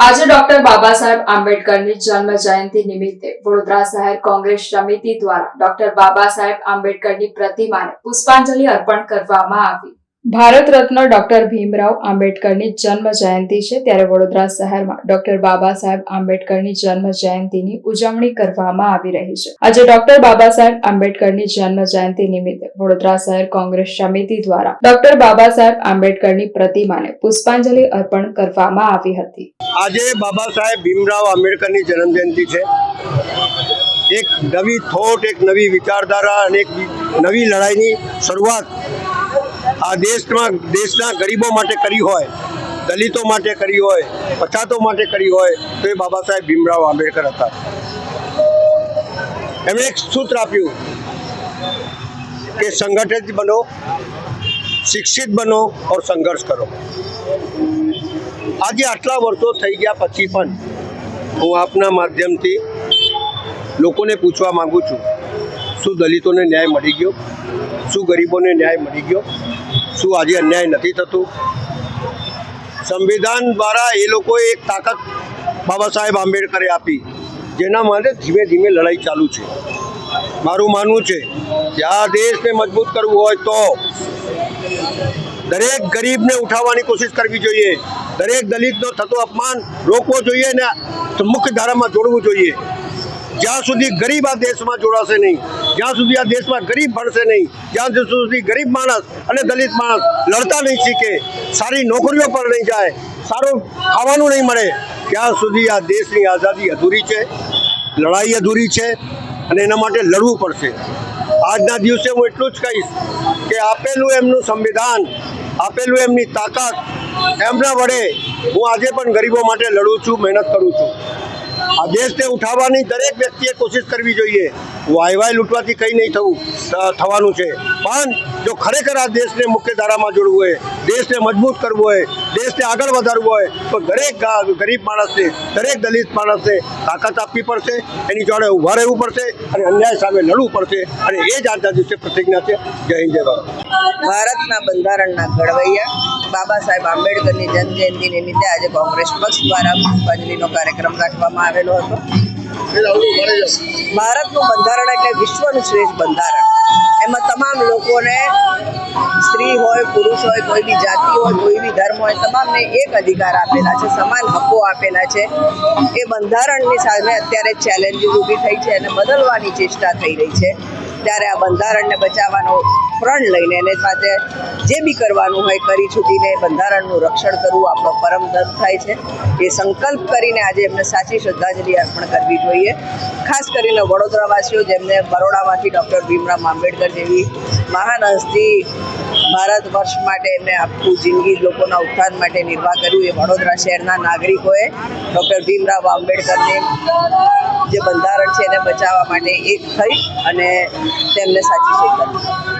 આજે ડોક્ટર બાબા સાહેબ આંબેડકરની જન્મ જયંતિ નિમિત્તે વડોદરા શહેર કોંગ્રેસ સમિતિ દ્વારા ડોક્ટર બાબા સાહેબ આંબેડકરની પ્રતિમાને પુષ્પાંજલિ અર્પણ કરવામાં આવી. ભારત રત્ન ડોક્ટર ભીમરાવ આંબેડકરની જન્મ જયંતિ છે. ત્યારે વડોદરા શહેરમાં ડોક્ટર બાબા સાહેબ આંબેડકરની જન્મ જયંતિની ઉજવણી કરવામાં આવી રહી છે. આજે ડોક્ટર બાબા સાહેબ આંબેડકરની જન્મ જયંતિ નિમિત્તે વડોદરા શહેર કોંગ્રેસ સમિતિ દ્વારા ડોક્ટર બાબા સાહેબ આંબેડકરની પ્રતિમાને પુષ્પાંજલિ અર્પણ કરવામાં આવી હતી. આજે બાબા સાહેબ ભીમરાવ આંબેડકરની જન્મજયંતિ છે. એક નવી થોટ, એક નવી વિચારધારા અને એક નવી લડાઈની શરૂઆત આ દેશમાં દેશના ગરીબો માટે કરી હોય, દલિતો માટે કરી હોય, પછાતો માટે કરી હોય, તો એ બાબા સાહેબ ભીમરાવ આંબેડકર હતા. એમણે એક સૂત્ર આપ્યું કે સંગઠિત બનો, શિક્ષિત બનો ઓર સંઘર્ષ કરો. આજે આટલા વર્ષો થઈ ગયા પછી પણ હું આપના માધ્યમથી લોકોને પૂછવા માગું છું, શું દલિતોને ન્યાય મળી ગયો? શું ગરીબોને ન્યાય મળી ગયો? શું આજે અન્યાય નથી થતું? સંવિધાન દ્વારા એ લોકોએ એક તાકાત બાબા સાહેબ આંબેડકરે આપી, જેના માટે ધીમે ધીમે લડાઈ ચાલુ છે. મારું માનવું છે કે આ દેશને મજબૂત કરવું હોય તો દરેક ગરીબને ઉઠાવવાની કોશિશ કરવી જોઈએ. દરેક દલિતનો થતો અપમાન રોકવો જોઈએ ને મુખ્ય ધારામાં જોડવું જોઈએ. જ્યાં સુધી ગરીબ આ દેશમાં જોડાશે નહીં જ્યાં સુધી આ દેશમાં ગરીબ ભણશે નહીં, જ્યાં સુધી ગરીબ માણસ અને દલિત માણસ લડતા નહીં શીખે, સારી નોકરીઓ પર નહીં જાય, સારું ખાવાનું નહીં મળે, ત્યાં સુધી આ દેશની આઝાદી અધૂરી છે, લડાઈ અધૂરી છે અને એના માટે લડવું પડશે. આજના દિવસે હું એટલું જ કહીશ કે આપેલું એમનું સંવિધાન, આપેલું એમની તાકાત એમના વડે હું આજે પણ ગરીબો માટે લડું છું, મહેનત કરું છું. આ દેશને ઉઠાવવાની દરેક વ્યક્તિએ કોશિશ કરવી જોઈએ. વાયવાય વાય લૂંટવાથી કંઈ નહીં થવું થવાનું છે. પણ જો ખરેખર આ દેશને મુખ્ય ધારામાં જોડવું હોય, દેશને મજબૂત કરવું હોય, દેશને આગળ વધારવું હોય, તો દરેક ગરીબ માણસને, દરેક દલિત માણસને તાકાત આપવી પડશે, એની જોડે ઊભા રહેવું પડશે અને અન્યાય સામે લડવું પડશે અને એ જ આજના દિવસે પ્રતિજ્ઞા છે. જય હિન્દ ભારતના બંધારણના ઘડવૈયા બાબા સાહેબ આંબેડકરની જન્મજયંતિ નિમિત્તે આજે કોંગ્રેસ પક્ષ દ્વારા પુષ્પાંજલિનો કાર્યક્રમ રાખવામાં આવેલો હતો. ભારતનું બંધારણ એટલે વિશ્વનું શ્રેષ્ઠ બંધારણ. એમાં તમામ લોકોને સ્ત્રી હોય, પુરુષ હોય, કોઈ બી જાતિ હોય, કોઈ બી ધર્મ હોય, તમામને એક અધિકાર આપેલા છે, સમાન હક્કો આપેલા છે. એ બંધારણની સામે અત્યારે ચેલેન્જીસ ઊભી થઈ છે અને બદલવાની ચેષ્ટા થઈ રહી છે. ત્યારે આ બંધારણને બચાવવાનો પ્રણ લઈને એને સાથે જે બી કરવાનું હોય કરી છૂટીને બંધારણનું રક્ષણ કરવું આપણો પરમ ધર્મ થાય છે. એ સંકલ્પ કરીને આજે એમને સાચી શ્રદ્ધાંજલિ અર્પણ કરવી જોઈએ. ખાસ કરીને વડોદરાવાસીઓ જેમને બરોડામાંથી ડૉક્ટર ભીમરાવ આંબેડકર જેવી મહાન હસ્તી ભારત વર્ષ માટે એમને આખું જિંદગી લોકોના ઉત્થાન માટે નિર્વાહ કર્યું. એ વડોદરા શહેરના નાગરિકોએ ડૉક્ટર ભીમરાવ આંબેડકરને જે બંધારણ છે એને બચાવવા માટે એક થઈ અને તેમને સાચી શ્રદ્ધાંજલિ.